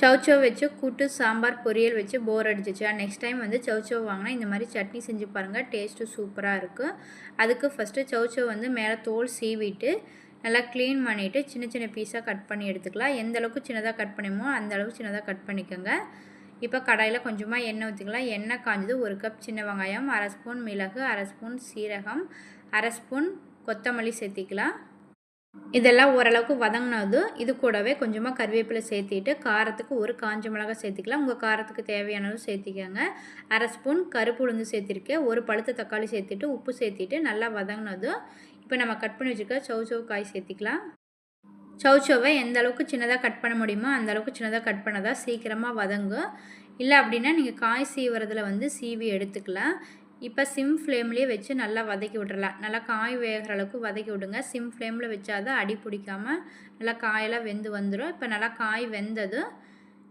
சவுச்சோ வச்சு கூட்டு சாம்பார் பொரியல் வச்சு போர் அடிச்சிச்சு. நெக்ஸ்ட் டைம் வந்து சௌச்சோ வாங்கினா இந்த மாதிரி சட்னி செஞ்சு பாருங்கள் டேஸ்ட்டு சூப்பராக இருக்கும் அதுக்கு ஃபஸ்ட்டு சௌச்சோ வந்து மேலே தோல் சீவிட்டு நல்லா க்ளீன் பண்ணிவிட்டு சின்ன சின்ன பீஸாக கட் பண்ணி எடுத்துக்கலாம். எந்த அளவுக்கு சின்னதாக கட் பண்ணுமோ அந்த அளவுக்கு சின்னதாக கட் பண்ணிக்கோங்க. இப்போ கடாயில் கொஞ்சமாக எண்ணெய் ஊற்றிக்கலாம் எண்ணெய் காஞ்சது ஒரு கப் சின்ன வெங்காயம் அரை ஸ்பூன் மிளகு அரை ஸ்பூன் சீரகம் அரை ஸ்பூன் கொத்தமல்லி சேர்த்திக்கலாம். இதெல்லாம் ஓரளவுக்கு வதங்கினது இது கூடவே கொஞ்சமாக கருவேப்பிலை சேர்த்திட்டு காரத்துக்கு ஒரு காஞ்ச மிளகாய் சேர்த்திக்கலாம். உங்கள் காரத்துக்கு தேவையானது சேர்த்திக்கோங்க. அரை ஸ்பூன் கருப்பு உளுந்து சேர்த்திருக்கேன். ஒரு பழுத்த தக்காளி சேர்த்துட்டு உப்பு சேர்த்திட்டு நல்லா வதங்கினதும் இப்போ நம்ம கட் பண்ணி வச்சுருக்க சவு சவு காய் சேர்த்திக்கலாம். சவுச்சோவை எந்த அளவுக்கு சின்னதாக கட் பண்ண முடியுமோ அந்த அளவுக்கு சின்னதாக கட் பண்ணதாக சீக்கிரமாக வதங்கும். இல்லை அப்படின்னா நீங்கள் காய் சீவுறதுல வந்து சீவி எடுத்துக்கலாம். இப்போ சிம் ஃப்ளேம்லேயே வச்சு நல்லா வதக்கி விட்றலாம் நல்லா காய் வேகிற அளவுக்கு வதக்கி விடுங்க. சிம் ஃப்ளேமில் வச்சாதான் அடி பிடிக்காமல் நல்லா காயெல்லாம் வெந்து வந்துடும் இப்போ நல்லா காய் வெந்ததும்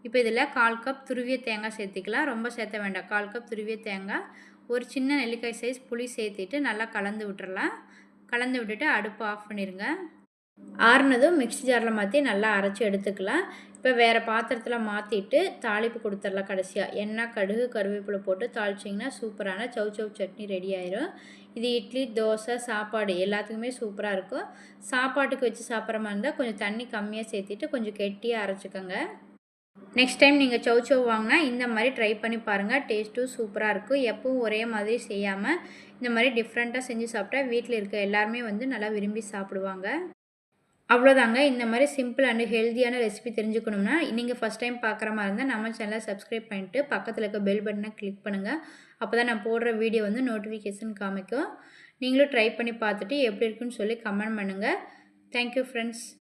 இப்போ இதில் கால் கப் துருவிய தேங்காய் சேர்த்திக்கலாம். ரொம்ப சேர்த்த வேண்டாம். கால் கப் துருவிய தேங்காய் ஒரு சின்ன நெல்லிக்காய் சைஸ் புளி சேர்த்திட்டு நல்லா கலந்து விட்டுறலாம். கலந்து விட்டுட்டு அடுப்பு ஆஃப் பண்ணிடுங்க ஆறுனதும் மிக்ஸி ஜாரில் மாற்றி நல்லா அரைச்சி எடுத்துக்கலாம். இப்போ வேறு பாத்திரத்தில் மாற்றிட்டு தாளிப்பு கொடுத்துடலாம் கடைசியாக எண்ணெய் கடுகு கருவேப்பிலை போட்டு தாளிச்சிங்கன்னா சூப்பரான சவு சவு சட்னி ரெடி ஆயிரும். இது இட்லி தோசை சாப்பாடு எல்லாத்துக்குமே சூப்பராக இருக்கும். சாப்பாட்டுக்கு வச்சு சாப்பிட்ற மாதிரி இருந்தால் கொஞ்சம் தண்ணி கம்மியாக சேர்த்திட்டு கொஞ்சம் கெட்டியாக அரைச்சிக்கோங்க. நெக்ஸ்ட் டைம் நீங்கள் சவு சவு வாங்கினா இந்த மாதிரி ட்ரை பண்ணி பாருங்கள் டேஸ்ட்டும் சூப்பராக இருக்கும். எப்பவும் ஒரே மாதிரி செய்யாமல் இந்த மாதிரி டிஃப்ரெண்ட்டாக செஞ்சு சாப்பிட்டா வீட்டில் இருக்க எல்லாருமே வந்து நல்லா விரும்பி சாப்பிடுவாங்க. அவ்வளோதாங்க. இந்த மாதிரி சிம்பிள் அண்ட் ஹெல்த்தியான ரெசிபி தெரிஞ்சுக்கணும்னா நீங்கள் ஃபஸ்ட் டைம் பார்க்குற மாதிரி இருந்தால் நம்ம சேனலை சப்ஸ்கிரைப் பண்ணிட்டு பக்கத்தில் இருக்க பெல் பட்டனை கிளிக் பண்ணுங்கள் அப்போ தான் நான் போடுற வீடியோ வந்து நோட்டிஃபிகேஷன் காமிக்கும். நீங்களும் ட்ரை பண்ணி பார்த்துட்டு எப்படி இருக்குன்னு சொல்லி கமெண்ட் பண்ணுங்கள் தேங்க்யூ ஃப்ரெண்ட்ஸ்